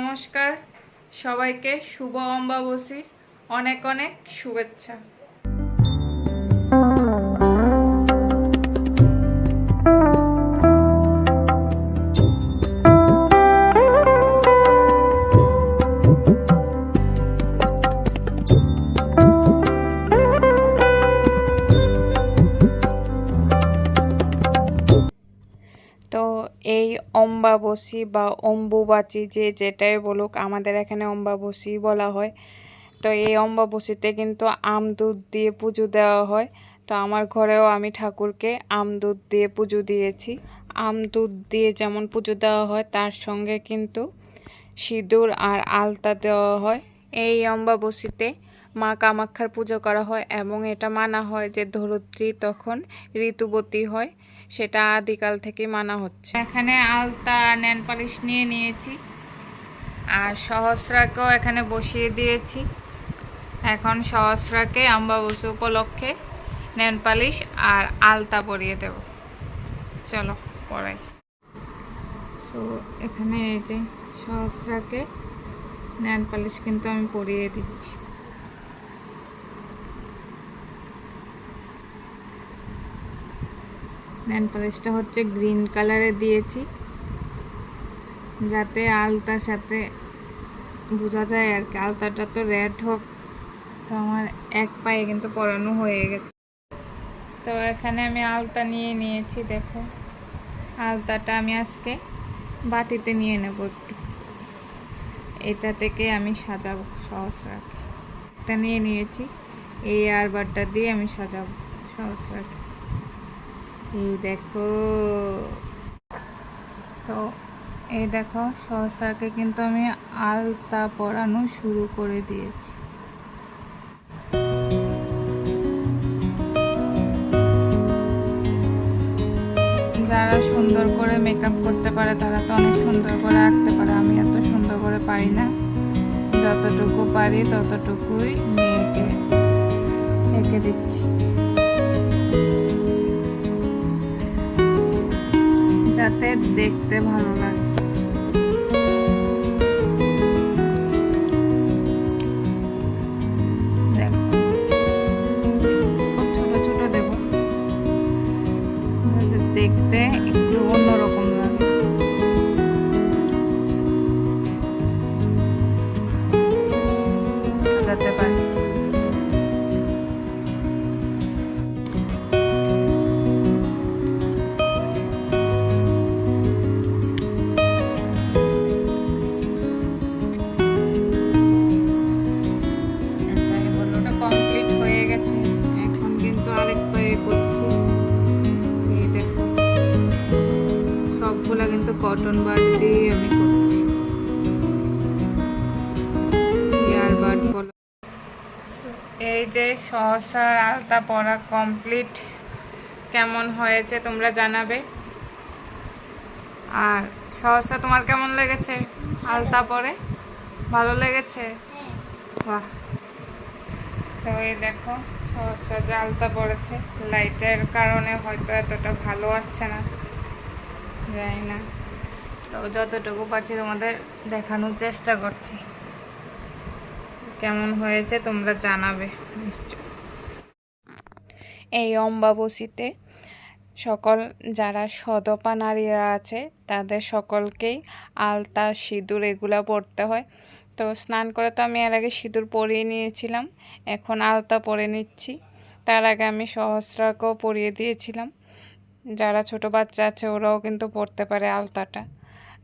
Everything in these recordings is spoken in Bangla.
নমস্কার। সবাইকে শুভ অম্বাবসী অনেক অনেক শুভেচ্ছা। অম্বাবসী বা অম্বুবাচী যে যেটাই বলুক, আমাদের এখানে অম্বাবসী বলা হয়। তো এই অম্বাবসীতে কিন্তু আম দুধ দিয়ে পুজো দেওয়া হয়। তো আমার ঘরেও আমি ঠাকুরকে আম দুধ দিয়ে পুজো দিয়েছি। আম দুধ দিয়ে যেমন পুজো দেওয়া হয়, তার সঙ্গে কিন্তু সিঁদুর আর আলতা দেওয়া হয়। এই অম্বাবসীতে মা কামাক্ষার পুজো করা হয় এবং এটা মানা হয় যে ধরিত্রী তখন ঋতুবতী হয়, সেটা আদিকাল থেকে মানা হচ্ছে। এখানে আলতা, নেন পালিশ নিয়ে নিয়েছি আর সহস্রাকেও এখানে বসিয়ে দিয়েছি। এখন সহস্রাকে অম্বাবসী উপলক্ষে নেন পালিশ আর আলতা পরিয়ে দেব। চলো, পড়াই। সো এখানে এই যে সহস্রাকে নেন পালিশ কিন্তু আমি পরিয়ে দিচ্ছি। পালিশটা হচ্ছে গ্রিন কালারে দিয়েছি। যাতে আলতার সাথে বোঝা যায় আর কি। আলতাটা তো রেড হোক, তো আমার এক পায়ে কিন্তু পরানো হয়ে গেছে। তো এখানে আমি আলতা নিয়ে নিয়েছি, দেখো। আলতাটা আমি আজকে বাটিতে নিয়ে নেব একটু। এটা থেকে আমি সাজাবো সহস্রাকে এটা নিয়ে নিয়েছি। এই আর বারটা দিয়ে আমি সাজাবো সহস্রাকে এই দেখো। তো এই দেখো সহসাকে কিন্তু আমি আলতা পরানো শুরু করে দিয়েছি। যারা সুন্দর করে মেকআপ করতে পারে, তারা তো অনেক সুন্দর করে আঁকতে পারে। আমি এত সুন্দর করে পারি না। যতটুকু পারি, ততটুকুই মেয়েকে এঁকে দিচ্ছি। যাতে দেখতে ভালো লাগে। কটন বাড দিয়ে আমি করছি। বলো। এই যে সহসার আলতা পরা কমপ্লিট কেমন হয়েছে তোমরা জানাবে। আর সহসা তোমার কেমন লেগেছে? আলতা পরে? ভালো লেগেছে? বাহ। তো এই দেখো, সহসা যে আলতা পড়েছে লাইটের কারণে হয়তো এতটা ভালো আসছে না। জানি না। তো যতটুকু পারছি তোমাদের দেখানোর চেষ্টা করছি। কেমন হয়েছে তোমরা জানাবে নিশ্চয় এই অম্বাবসীতে সকল যারা সদপা নারীরা আছে, তাদের সকলকেই আলতা, সিঁদুর এগুলা পরতে হয়। তো স্নান করে তো আমি এর আগে সিঁদুর পরিয়ে নিয়েছিলাম, এখন আলতা পরে নিচ্ছি। তার আগে আমি সহস্রাকেও পরিয়ে দিয়েছিলাম। যারা ছোট বাচ্চা আছে ওরাও কিন্তু পরতে পারে আলতাটা।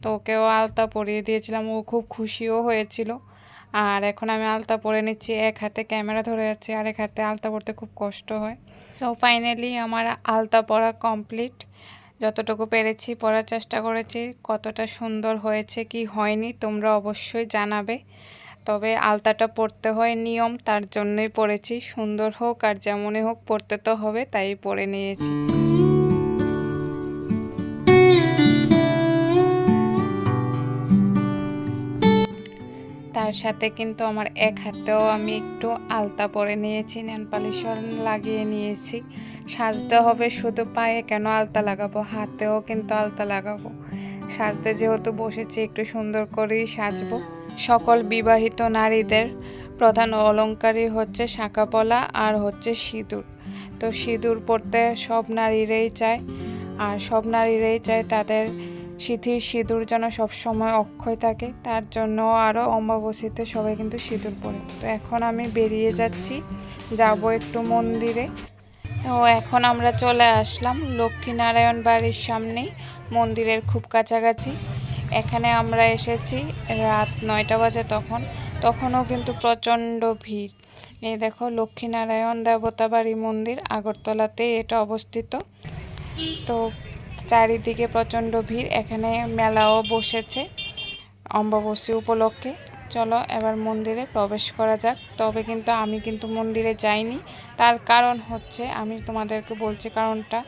তো ওকেও আলতা পরিয়ে দিয়েছিলাম, ও খুব খুশিও হয়েছিল। আর এখন আমি আলতা পরে নিচ্ছি, এক হাতে ক্যামেরা ধরে যাচ্ছি আর এক হাতে আলতা পরতে খুব কষ্ট হয়। সো ফাইনালি আমার আলতা পরা কমপ্লিট যতটুকু পেরেছি পড়ার চেষ্টা করেছি, কতটা সুন্দর হয়েছে, কি হয়নি, তোমরা অবশ্যই জানাবে। তবে আলতাটা পড়তে হয় নিয়ম, তার জন্যই পড়েছি সুন্দর হোক আর যেমনই হোক পড়তে তো হবে, তাই পরে নিয়েছি। তার সাথে কিন্তু আমার এক হাতেও আমি একটু আলতা পরে নিয়েছি নেন পালিশ লাগিয়ে নিয়েছি। সাজতে হবে শুধু পায়ে কেন আলতা লাগাবো? হাতেও কিন্তু আলতা লাগাবো। সাজতে যেহেতু বসেছি, একটু সুন্দর করেই সাজবো। সকল বিবাহিত নারীদের প্রধান অলংকারই হচ্ছে শাঁখা পলা আর হচ্ছে সিঁদুর। তো সিঁদুর পরতে সব নারীরাই চায়, আর সব নারীরাই চায় তাদের সিঁথির সিঁদুর যেন সবসময় অক্ষয় থাকে, তার জন্য আরও অম্বাবসীতে সবাই কিন্তু সিঁদুর পরে। তো এখন আমি বেরিয়ে যাচ্ছি, যাব একটু মন্দিরে। তো এখন আমরা চলে আসলাম লক্ষ্মীনারায়ণ বাড়ির সামনেই মন্দিরের খুব কাছাকাছি। এখানে আমরা এসেছি রাত নয়টা বাজে তখন, তখনও কিন্তু প্রচণ্ড ভিড়। এই দেখো লক্ষ্মীনারায়ণ দেবতা বাড়ি মন্দির আগরতলাতে এটা অবস্থিত। তো চারিদিকে প্রচণ্ড ভিড়, এখানে মেলাও বসেছে অম্বাবসী উপলক্ষে। চলো এবার মন্দিরে প্রবেশ করা যাক। তবে কিন্তু আমি কিন্তু মন্দিরে যাইনি। তার কারণ হচ্ছে, আমি তোমাদেরকে বলছি কারণটা,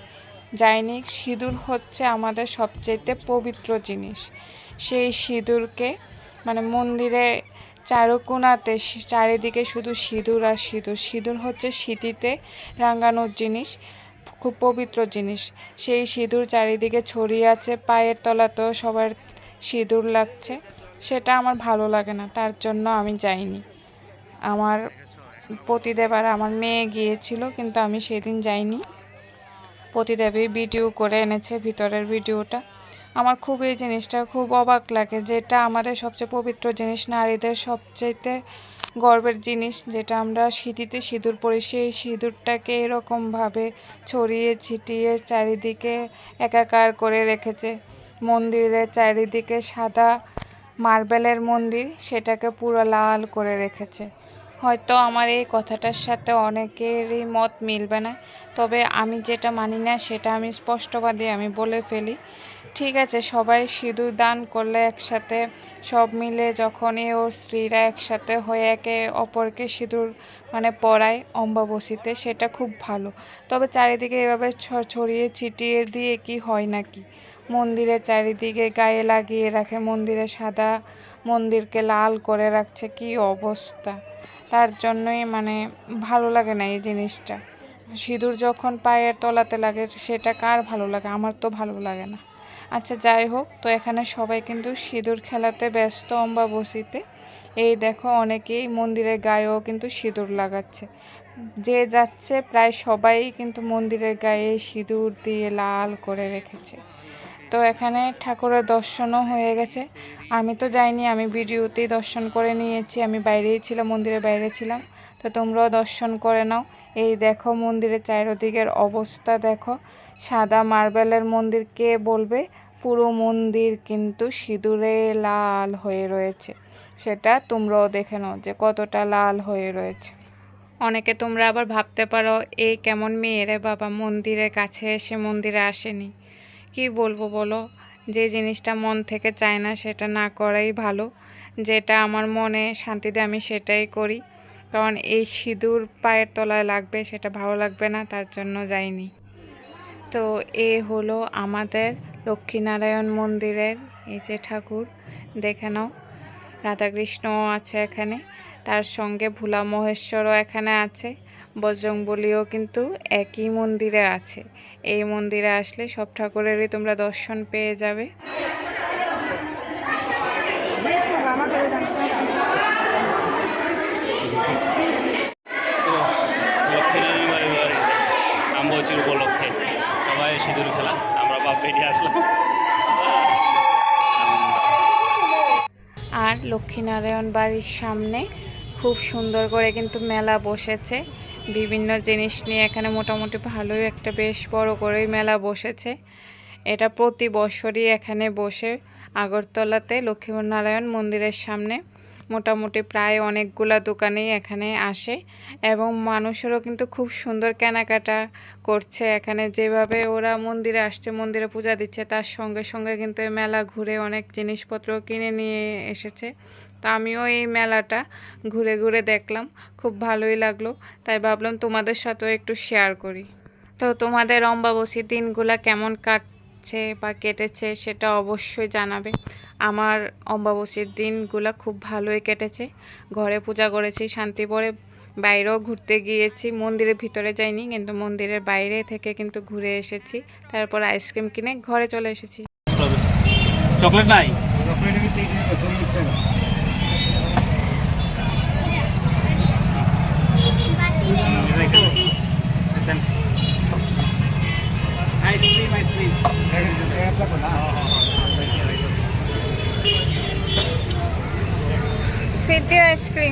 যাইনি, সিঁদুর হচ্ছে আমাদের সবচেয়ে পবিত্র জিনিস। সেই সিঁদুরকে মানে মন্দিরে চারুকোনাতে চারিদিকে শুধু সিঁদুর আর সিঁদুর। সিঁদুর হচ্ছে স্মৃতিতে রাঙানোর জিনিস। খুব পবিত্র জিনিস। সেই সিঁদুর চারিদিকে ছড়িয়ে আছে, পায়ের তলাতেও সবার সিঁদুর লাগছে। সেটা আমার ভালো লাগে না, তার জন্য আমি যাইনি। আমার পতিদেব আর আমার মেয়ে গিয়েছিল, কিন্তু আমি সেদিন যাইনি। পতিদেবী ভিডিও করে এনেছে ভিতরের ভিডিওটা। আমার খুব এই জিনিসটা খুব অবাক লাগে যেটা আমাদের সবচেয়ে পবিত্র জিনিস, নারীদের সবচেয়েতে গর্বের জিনিস যেটা আমরা সিঁথিতে সিঁদুর পরি, সেই সিঁদুরটাকে এরকমভাবে ছড়িয়ে ছিটিয়ে চারিদিকে একাকার করে রেখেছে। মন্দিরের চারিদিকে সাদা মার্বেলের মন্দির, সেটাকে পুরো লাল করে রেখেছে। হয়তো আমার এই কথাটার সাথে অনেকেরই মত মিলবে না, তবে আমি যেটা মানি না, সেটা আমি স্পষ্টবাদী আমি বলে ফেলি। ঠিক আছে, সবাই সিঁদুর দান করলে একসাথে সব মিলে যখন এ ওর স্ত্রীরা একসাথে হয়ে একে অপরকে সিঁদুর মানে পরায় অম্বাবসীতে সেটা খুব ভালো। তবে চারিদিকে এভাবে ছড়িয়ে ছিটিয়ে দিয়ে কি হয় নাকি? মন্দিরের চারিদিকে গায়ে লাগিয়ে রাখে, মন্দিরে সাদা মন্দিরকে লাল করে রাখছে, কি অবস্থা? তার জন্যই মানে ভালো লাগে না এই জিনিসটা। সিঁদুর যখন পায়ের তলাতে লাগে, সেটা কার ভালো লাগে? আমার তো ভালো লাগে না। আচ্ছা যাই হোক, তো এখানে সবাই কিন্তু সিঁদুর খেলাতে ব্যস্ত অম্বাবসীতে। এই দেখো, অনেকেই মন্দিরের গায়েও কিন্তু সিঁদুর লাগাচ্ছে। যে যাচ্ছে, প্রায় সবাই কিন্তু মন্দিরের গায়ে সিঁদুর দিয়ে লাল করে রেখেছে। তো এখানে ঠাকুরের দর্শনও হয়ে গেছে। আমি তো যাইনি, আমি ভিডিওতেই দর্শন করে নিয়েছি। আমি বাইরেই ছিলাম, মন্দিরের বাইরে ছিলাম। তো তোমরাও দর্শন করে নাও। এই দেখো, মন্দিরের চারিদিকের অবস্থা দেখো। সাদা মার্বেলের মন্দির কে বলবে? পুরো মন্দির কিন্তু সিঁদুরে লাল হয়ে রয়েছে। সেটা তোমরাও দেখে নাও যে কতটা লাল হয়ে রয়েছে। অনেকে তোমরা আবার ভাবতে পারো এই কেমন মেয়েরে বাবা মন্দিরের কাছে এসে মন্দিরে আসেনি। কি বলব বলো? যে জিনিসটা মন থেকে চায় না সেটা না করাই ভালো। যেটা আমার মনে শান্তি দেয় আমি সেটাই করি। কারণ এই সিঁদুর পায়ের তলায় লাগবে, সেটা ভালো লাগবে না, তার জন্য যাইনি। তো এ হলো আমাদের লক্ষ্মীনারায়ণ মন্দিরের এই যে ঠাকুর, দেখে নাও। রাধাকৃষ্ণও আছে এখানে, তার সঙ্গে ভোলা মহেশ্বরও এখানে আছে, বজরংবলিও কিন্তু একই মন্দিরে আছে। এই মন্দিরে আসলে সব ঠাকুরেরই তোমরা দর্শন পেয়ে যাবে লক্ষ্মীনারায়ণ বাড়ি বাড়ি আম্বচির উপলক্ষে সবাই খেলা। আমরা বাপ বেরিয়ে আসলাম। আর লক্ষ্মীনারায়ণ বাড়ির সামনে খুব সুন্দর করে কিন্তু মেলা বসেছে। বিভিন্ন জিনিস নিয়ে এখানে মোটামুটি ভালোই একটা বেশ বড় করেই মেলা বসেছে। এটা প্রতি বছরই এখানে বসে। আগরতলাতে লক্ষ্মীনারায়ণ মন্দিরের সামনে মোটামুটি প্রায় অনেকগুলা দোকানেই এখানে আসে এবং মানুষেরও কিন্তু খুব সুন্দর কেনাকাটা করছে। এখানে যেভাবে ওরা মন্দিরে আসছে, মন্দিরে পূজা দিচ্ছে, তার সঙ্গে সঙ্গে কিন্তু এই মেলা ঘুরে অনেক জিনিসপত্র কিনে নিয়ে এসেছে। তা আমিও এই মেলাটা ঘুরে ঘুরে দেখলাম, খুব ভালোই লাগল। তাই ভাবলাম তোমাদের সাথেও একটু শেয়ার করি। তো তোমাদের অম্বাবসী দিনগুলা কেমন কাটছে বা কেটেছে সেটা অবশ্যই জানাবে। আমার অম্বাবসীর দিনগুলো খুব ভালোই কেটেছে। ঘরে পূজা করেছি শান্তি পরে বাইরেও ঘুরতে গিয়েছি। মন্দিরের ভিতরে যাইনি কিন্তু মন্দিরের বাইরে থেকে কিন্তু ঘুরে এসেছি। তারপর আইসক্রিম কিনে ঘরে চলে এসেছি। চকলেট নাই? সিটি